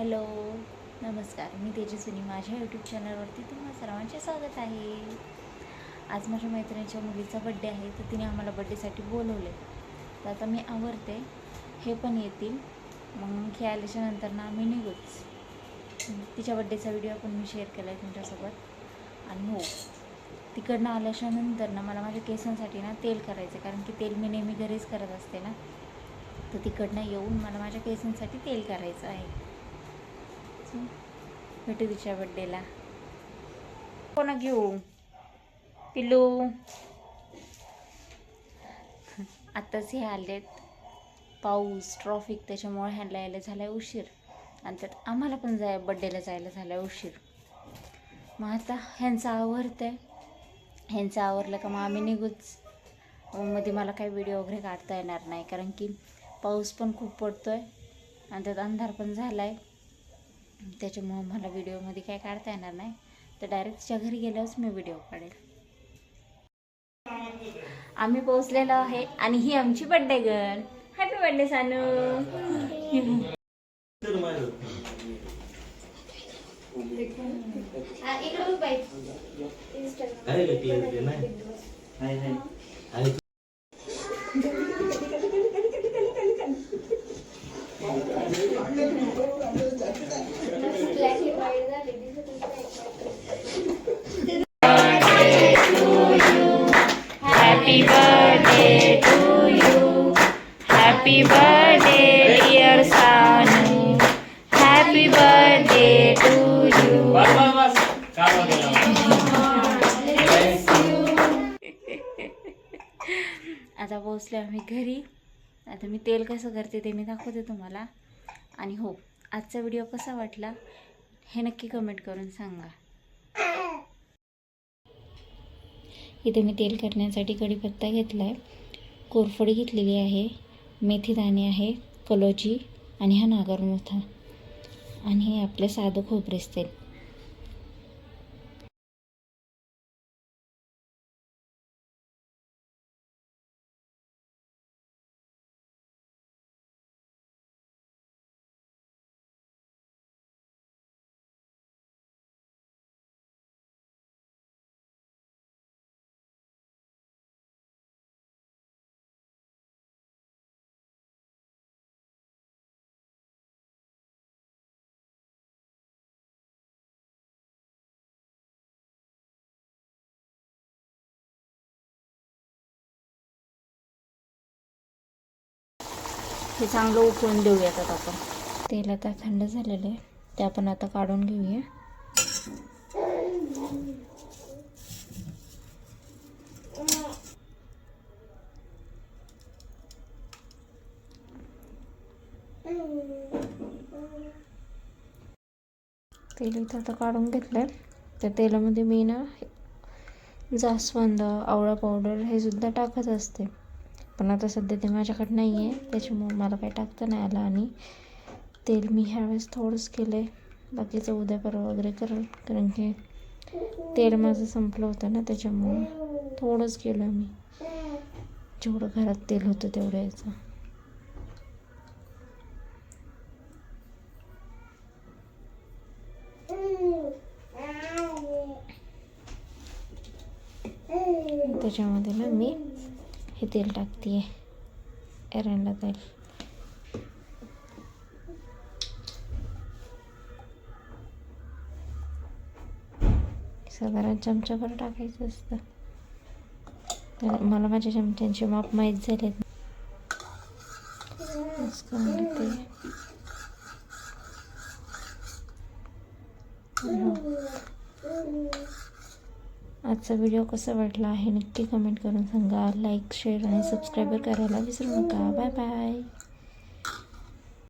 Hello नमस्कार. मी तेजस्विनी. माझ्या YouTube चॅनलवरती तुम्हा सर्वांचे स्वागत आहे. आज माझ्या मैत्रिणीच्या मुलीचा बड्डे आहे तर तिने आम्हाला बड्डेसाठी बोलवले तर आता मी आवरते. हे पण येतील. मग हे आल्याच्यानंतर ना आम्ही निघूच. तिच्या बड्डेचा व्हिडिओ पण मी शेअर केला आहे तुमच्यासोबत. आणि हो तिकडनं आल्याच्यानंतर ना मला माझ्या केसांसाठी ना तेल करायचं आहे. कारण की तेल मी नेहमी घरीच करत असते ना. तर तिकडनं येऊन मला माझ्या केसांसाठी तेल करायचं आहे. सो, भेटू तिच्या बड्डेला कोणा घेऊ? पिलू आत्ताच हे आलेत. पाऊस ट्रॉफिक त्याच्यामुळे ह्यांना यायला झाला आहे उशीर. आणि त्यात आम्हाला पण जाय बड्डेला जायला झाला आहे उशीर. मग आता ह्यांचं आवरतं आहे ह्यांचं आवरलं का मग आम्ही निघूच. मध्ये मला काही व्हिडिओ वगैरे काढता येणार नाही कारण की पाऊस पण खूप पडतो आहे आणि त्यात अंधार पण झाला आहे त्याच्यामुळं मला व्हिडिओमध्ये काय काढता येणार नाही. तर डायरेक्ट तिच्या घरी गेल्यावरच मी व्हिडिओ काढेल. आम्ही पोहोचलेलो आहे आणि ही आमची birthday girl happy birthday Sanu इकडे उभा आहे. आहे का clear ते नाही? आहे, आहे. आहे. Happy birthday to you. Happy birthday, dear Sanu. Happy birthday to you. बस, बस, बस. काढवा गेला. आता पोहोचले आम्ही घरी आता मी तेल कसं करते ते मी दाखवते तुम्हाला आणि हो आजचा व्हिडिओ कसा वाटला हे नक्की कमेंट करून सांगा. इथे मी तेल करण्यासाठी कढीपत्ता घेतला आहे कोरफडी घेतलेली आहे. मेथीदाणे आहे. कलोजी आणि हा नागरमोथा. आणि हे आपलं साधं खोबरेच तेल. हे चांगलं उकळून देऊयात आता आपण. तेल आता थंड झालेलं आहे. ते आपण आता काढून घेऊया. तेल इथं आता काढून घेतलं त्या तेलामध्ये मी ना जास्वंद आवळा पावडर हे सुद्धा टाकत असते. पण आता सध्या ते माझ्याकडे नाही आहे त्याच्यामुळं मला काही टाकता नाही आलं आणि तेल मी ह्यावेळेस थोडंच केलं आहे बाकीचं उद्या परवा वगैरे करेल. कारण की तेल माझं संपलं होतं ना त्याच्यामुळे थोडंच केलं मी. जेवढं घरात तेल होतं तेवढं याचं त्याच्यामध्ये ना मी हे तेल टाकते आहे एरंडा तेल। साधारण चमच्याभर टाकायचं असतं। तर मला माझ्या चमच्यांचे माप माहीत झाले ते आजचा व्हिडिओ कसा वाटला आहे नक्की कमेंट करून सांगा. लाईक शेअर आणि सबस्क्राईबर करायला विसरू नका. Bye bye